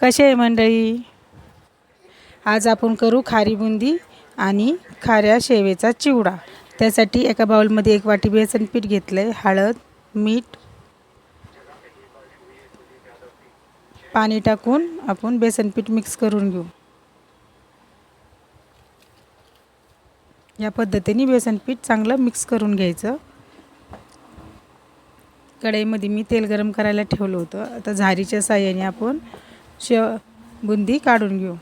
कसे आहे मंडळी? आज आपण करू खारी बुंदी आणि खाऱ्या शेवेचा चिवडा. त्यासाठी एका बाउलमध्ये एक वाटी बेसन पीठ घेतलं आहे हळद मीठ पाणी टाकून आपण बेसन पीठ मिक्स करून घेऊ. या पद्धतीने बेसन पीठ चांगलं मिक्स करून घ्यायचं. कढईमध्ये मी तेल गरम करायला ठेवलं होतं. आता झारीच्या साह्याने आपण शेव बुंदी काढून घेऊ.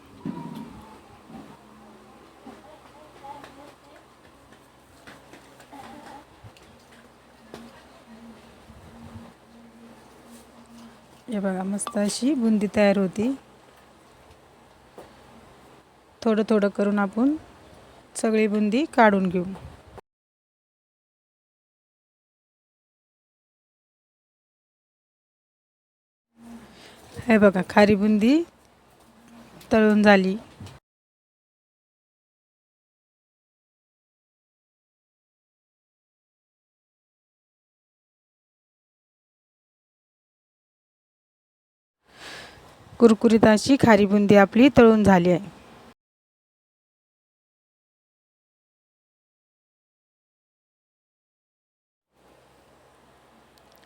हे बघा मस्त अशी बुंदी तयार होती. थोडं थोडं करून आपण सगळी बुंदी काढून घेऊ. हे बघा खारी बुंदी तळून झाली. कुरकुरीत अशी खारी बुंदी आपली तळून झाली आहे.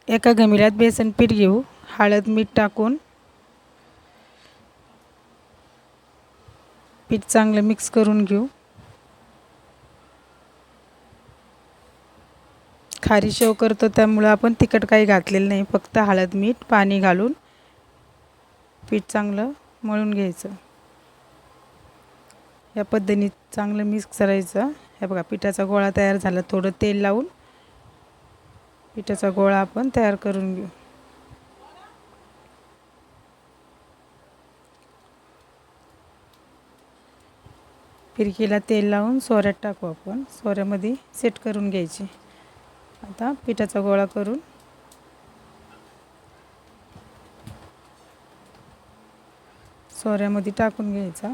एका गमिल्यात बेसन पीठ घेऊ हळद मीठ टाकून पीठ चांगलं मिक्स करून घेऊ. खारी शेव करतो त्यामुळं आपण तिखट काही घातलेलं नाही फक्त हळद मीठ पाणी घालून पीठ चांगलं मळून घ्यायचं. या पद्धतीने चांगलं मिक्स करायचं. हे बघा पिठाचा गोळा तयार झाला. थोडं तेल लावून पिठाचा गोळा आपण तयार करून घेऊ. फिरकीला तेल लावून सोऱ्यात टाकू आपण. सोऱ्यामध्ये सेट करून घ्यायची. आता पिठाचा गोळा करून. सोऱ्यामध्ये टाकून घ्यायचा.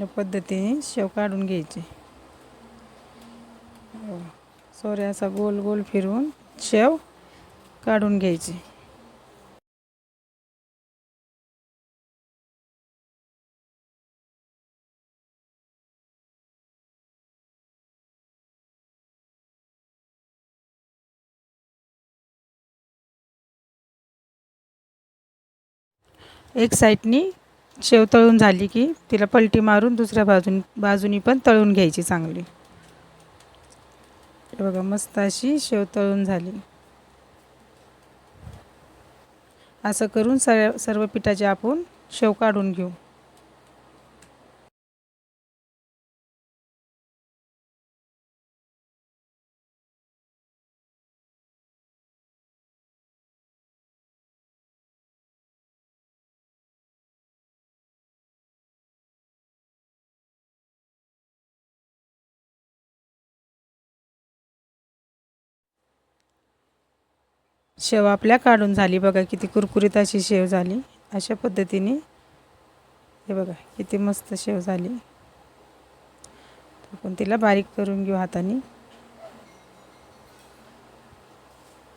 या पद्धतीने शेव काढून घ्यायची. सोऱ्या असा गोल गोल फिरवून शेव काढून घ्यायची. एक साईडनी शेव तळून झाली की तिला पलटी मारून दुसऱ्या बाजून बाजूनी पण तळून घ्यायची चांगली. बघा मस्त अशी शेव तळून झाली. असं करून सर्व सर्व पिठाचे आपण शेव काढून घेऊ. शेव आपल्या काढून झाली. बघा किती कुरकुरीत अशी शेव झाली. अशा पद्धतीने हे बघा किती मस्त शेव झाली. आपण तिला बारीक करून घेऊ हाताने.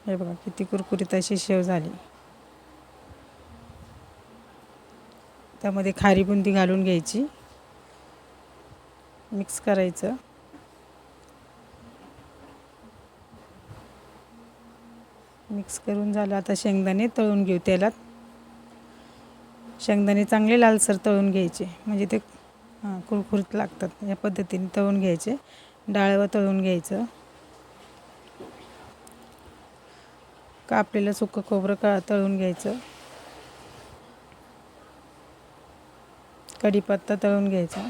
हे बघा किती कुरकुरीत अशी शेव झाली. त्यामध्ये खारी बुंदी घालून घ्यायची. मिक्स करायचं. मिक्स करून झालं. आता शेंगदाणे तळून घेऊ तेलात. शेंगदाणे चांगले लालसर तळून घ्यायचे. म्हणजे ते हां कुरकुरीत लागतात. या पद्धतीने तळून घ्यायचे. डाळवं तळून घ्यायचं. कापलेलं सुकं खोबरं का तळून घ्यायचं. कढीपत्ता तळून घ्यायचा.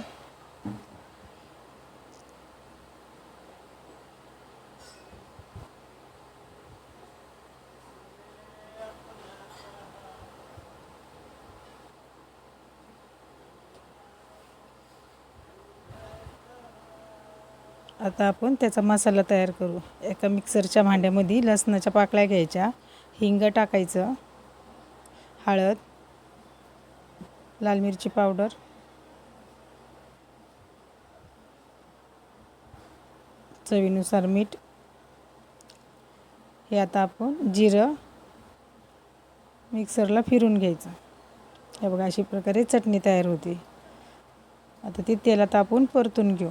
आता आपण त्याचा मसाला तयार करू. एका मिक्सरच्या भांड्यामध्ये लसणाच्या पाकळ्या घ्यायच्या. हिंग टाकायचं. हळद. लाल मिरची पावडर. चवीनुसार मीठ. हे आता आपण जिरं मिक्सरला फिरून घ्यायचं. हे बघा अशी प्रकारे चटणी तयार होते. आता ती तेलात आपण परतून घेऊ.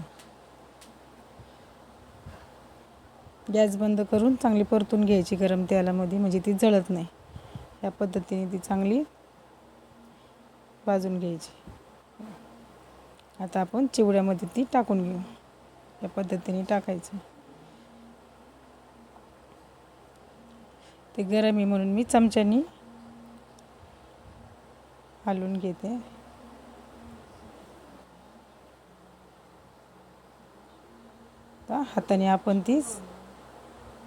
गॅस बंद करून चांगली परतून घ्यायची गरम तेलामध्ये म्हणजे ती जळत नाही. या पद्धतीने ती चांगली भाजून घ्यायची. आता आपण चिवड्यामध्ये ती टाकून घेऊ. या पद्धतीने टाकायचं. ते गरम आहे म्हणून मी चमच्यानी हलवून घेते. हाताने आपण ती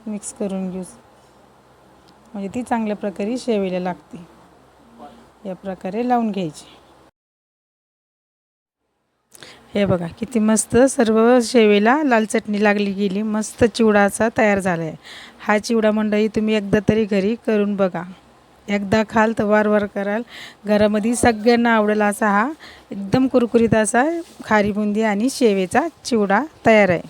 मिक्स करून घेऊ म्हणजे ती चांगल्या प्रकारे शेवीला लागते. या प्रकारे लावून घ्यायची. हे बघा किती मस्त सर्व शेवेला लाल चटणी लागली गेली. मस्त चिवडा असा तयार झाला आहे हा चिवडा मंडळी तुम्ही एकदा तरी घरी करून बघा. एकदा खाल तर वार वार कराल. घरामध्ये सगळ्यांना आवडेल असा हा एकदम कुरकुरीत असा खारी बुंदी आणि शेवेचा चिवडा तयार आहे.